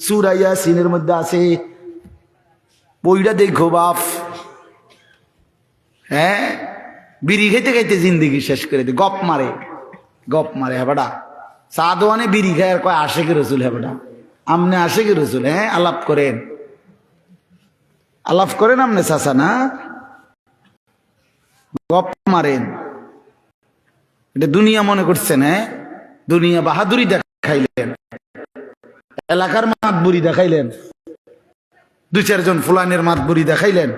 সুরাইয়া সিনের মধ্যে আছে। বইটা দেখো বাপ। হ্যাঁ? বিড়ি খাইতে খাইতে জিন্দিগি শেষ করে দে। গপ মারে। গপ মারে হেবাডা। চা দোয়ানে বিড়ি খায় আর কয়, আশেকে রসুল হেবাডা। আমনে আশেকে রসুল হ্যাঁ? আলাপ করেন। আলাপ করেন আমনে চাচা, না? গপ মারেন। এটা দুনিয়া মনে করছেন হ্যাঁ? দুনিয়া বাহাদুরি দেখাইলেন। এলাকার মাত বুড়ি দেখাইলেন। দু চারজন ফুলানের মাত বুড়ি দেখাইলেন।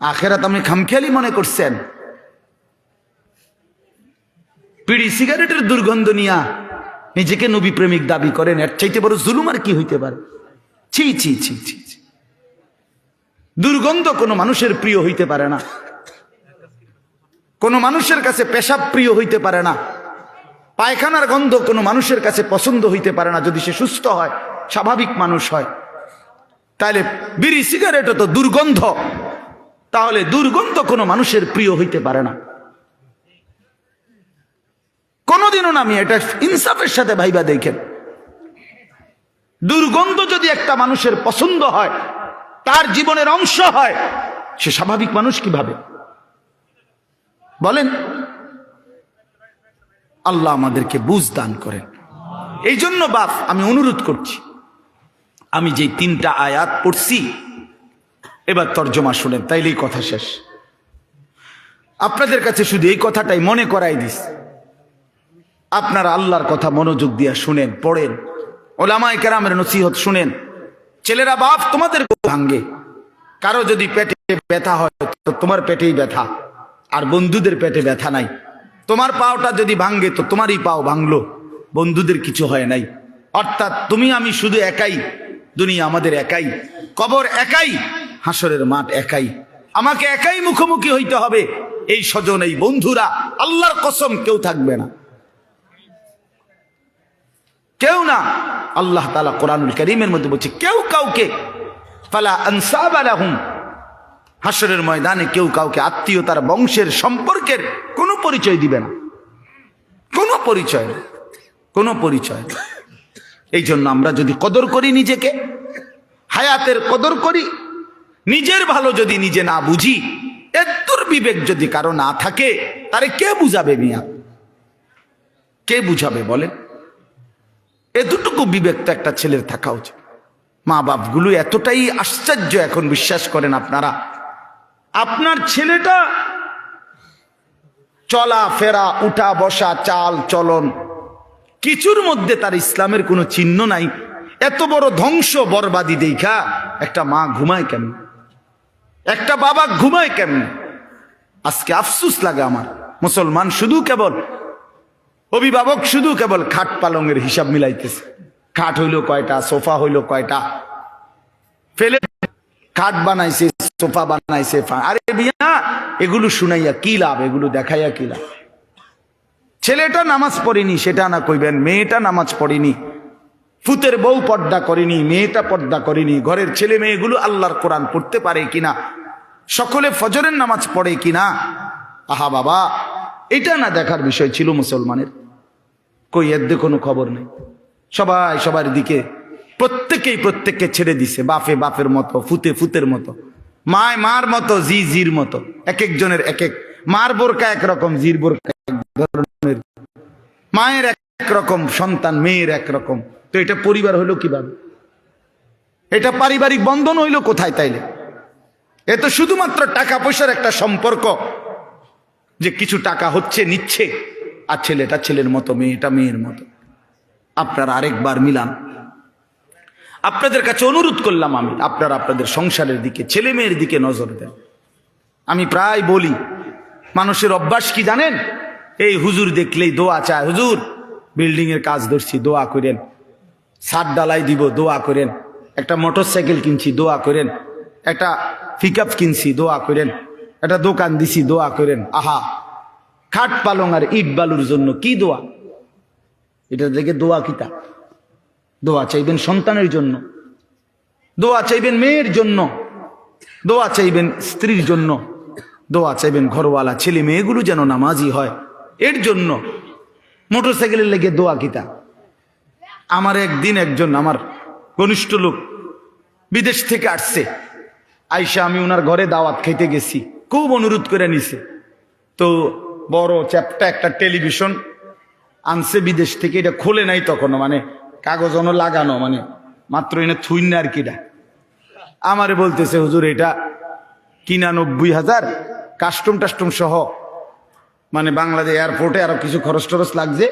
আখেরাত আপনি খামখেয়ালি মনে করছেন। বিড়ি সিগারেটের দুর্গন্ধ নিয়া নিজেকে নবী প্রেমিক দাবি করেন, এর চাইতে বড় জুলুম আর কি হইতে পারে? ছি ছি ছি ছি। দুর্গন্ধ কোনো মানুষের প্রিয় হইতে পারে না। কোনো মানুষের কাছে পেশাব প্রিয় হইতে পারে না। পায়খানার গন্ধ কোনো মানুষের কাছে পছন্দ হইতে পারে না, যদি সে সুস্থ হয়, স্বাভাবিক মানুষ হয়। তাহলে বিড়ি, সিগারেটও তো দুর্গন্ধ। তাহলে দুর্গন্ধ কোনো মানুষের প্রিয় হইতে পারে না। কোনোদিনও না আমি এটা ইনসাফের সাথে ভাইবা দেখেন। দুর্গন্ধ যদি একটা মানুষের পছন্দ হয়, তার জীবনের অংশ হয়, সে স্বাভাবিক মানুষ কীভাবে? বলেন। আল্লাহ আমাদেরকে বুঝ দান করেন। এই জন্য বাপ, আমি অনুরোধ করছি। আমি যে তিনটা আয়াত পড়ছি, এবার তর্জমা শুনেন, তাইলেই কথা শেষ। আপনাদের কাছে শুধু এই কথাটাই মনে করাই দিস। আপনারা আল্লাহর কথা মনোযোগ দিয়া শুনেন, পড়েন। ওলামায় কেরামের নসিহত শুনেন। ছেলেরা, বাপ, তোমাদের ভাঙ্গে কারও যদি পেটে ব্যথা হয়, তো তোমার পেটেই ব্যথা। আর বন্ধুদের পেটে ব্যথা নাই। তোমার পাওটা যদি ভাঙ্গে, তো তোমারই পাও ভাঙলো। বন্ধুদের কিছু হয় নাই। অর্থাৎ তুমি, আমি শুধু একাই, দুনিয়া আমাদের একাই, কবর একাই, হাসরের মাঠ একাই। আমাকে একাই মুখোমুখি হইতে হবে। এই স্বজন, এই বন্ধুরা, আল্লাহর কসম কেউ থাকবে না। কেউ না। আল্লাহ তালা কোরআনুল করিমের মধ্যে বলছে, কেউ কাউকে, ফালা আনসাব আলাহুম হাসরের ময়দানে কেউ কাউকে আত্মীয়তার, বংশের, সম্পর্কের পরিচয় দিবে না। কোনো পরিচয় না কোনো পরিচয় না। এই জন্য আমরা যদি কদর করি নিজেকে, হায়াতের কদর করি, নিজের ভালো যদি নিজে না বুঝি এত্তর বিবেক যদি কারও না থাকে, তারে কে বুঝাবে মিয়া? কে বুঝাবে বলেন? এতটুকু বিবেক তো একটা ছেলের থাকা উচিত। মা বাপগুলো এতটাই আশ্চর্য এখন বিশ্বাস করেন আপনারা। আপনার ছেলেটা চলা, ফেরা, উঠা, বসা, চাল, চলন। কিছুর মধ্যে তার ইসলামের কোনো চিহ্ন নাই। এত বড় ধ্বংস বরবাদি দেখা, একটা মা ঘুমায় কেমন? একটা বাবা ঘুমায় কেমন? আজকে আফসুস লাগে আমার। মুসলমান শুধু কেবল, অভিভাবক শুধু কেবল খাট পালঙের হিসাব মিলাইতেছে। খাট হইল কয়টা, সোফা হইল কয়টা? ফেলে খাট বানাইছে, সোফা বানাইছে আরে বিয়া এগুলো শুনাইয়া কি লাভ? এগুলো দেখাইয়া কি লাভ? ছেলেটা নামাজ পড়েনি, সেটা না কইবেন, মেয়েটা নামাজ পড়েনি, ফুতের বউ পর্দা করেনি, মেয়েটা পর্দা করেনি, ঘরের ছেলে মেয়েগুলো আল্লাহর কোরআন পড়তে পারে কিনা? সকলে ফজরের নামাজ পড়ে কিনা? আহা বাবা, এটা না দেখার বিষয় ছিল মুসলমানের। কই, এর কোনো খবর নেই। সবাই সবার দিকে প্রত্যেকেই প্রত্যেককে ছেড়ে দিছে, বাপে বাপের মতো, ফুতে ফুতের মতো, মায় মার মতো, জি জির মতো, এক একজনের এক এক, মার বোরকা একরকম জির বোরকা এক ধরনের, মায়ের এক রকম, সন্তান মেয়ের এক রকম, তো এটা পরিবার হইল কীভাবে? এটা পারিবারিক বন্ধন হইল কোথায় তাইলে? এ তো শুধুমাত্র টাকা পয়সার একটা সম্পর্ক, যে কিছু টাকা হচ্ছে, নিচ্ছে, আর ছেলেটা ছেলের মতো, মেয়েটা মেয়ের মতো। আপনারা আরেকবার মিলান। আপনাদের কাছে অনুরোধ করলাম আমি, আপনারা আপনাদের সংসারের দিকে, ছেলে মেয়ের দিকে নজর দেন। আমি প্রায় বলি, মানুষের অভ্যাস কি জানেন? এই হুজুর দেখলেই দোয়া চায়, হুজুর বিল্ডিং এর কাজ ধরছি, দোয়া করেন। সার ডালাই দিব, দোয়া করেন। একটা মোটর সাইকেল কিনছি, দোয়া করেন। একটা পিক কিনছি, দোয়া করেন। একটা দোকান দিছি, দোয়া করেন। আহা, খাট পালং আর ইট বালুর জন্য কি দোয়া? এটা দেখে দোয়া কিতা? দোয়া চাইবেন সন্তানের জন্য। দোয়া চাইবেন মেয়ের জন্য। দোয়া চাইবেন স্ত্রীর জন্য। দোয়া চাইবেন ঘরওয়ালা, ছেলে মেয়েগুলো যেন নামাজি হয়। এর জন্য মোটর সাইকেলের লেগে দোয়া কিতা। আমার একদিন একজন আমার ঘনিষ্ঠ লোক বিদেশ থেকে আসছে। আইসা আমি ওনার ঘরে দাওয়াত খেতে গেছি। খুব অনুরোধ করে নিছে। তো বড় চ্যাপটা একটা টেলিভিশন আনছে বিদেশ থেকে, এটা খোলে নাই তখনও। মানে কাগজ অন লাগানো মানে মাত্র এনে থুইন না আর কিটা আমারে বলতেছে, হুজুর, এটা কিনা নব্বই হাজার কাস্টম টাস্টম সহ মানে বাংলাদেশ এয়ারপোর্টে আরও কিছু খরচ টরচ লাগছে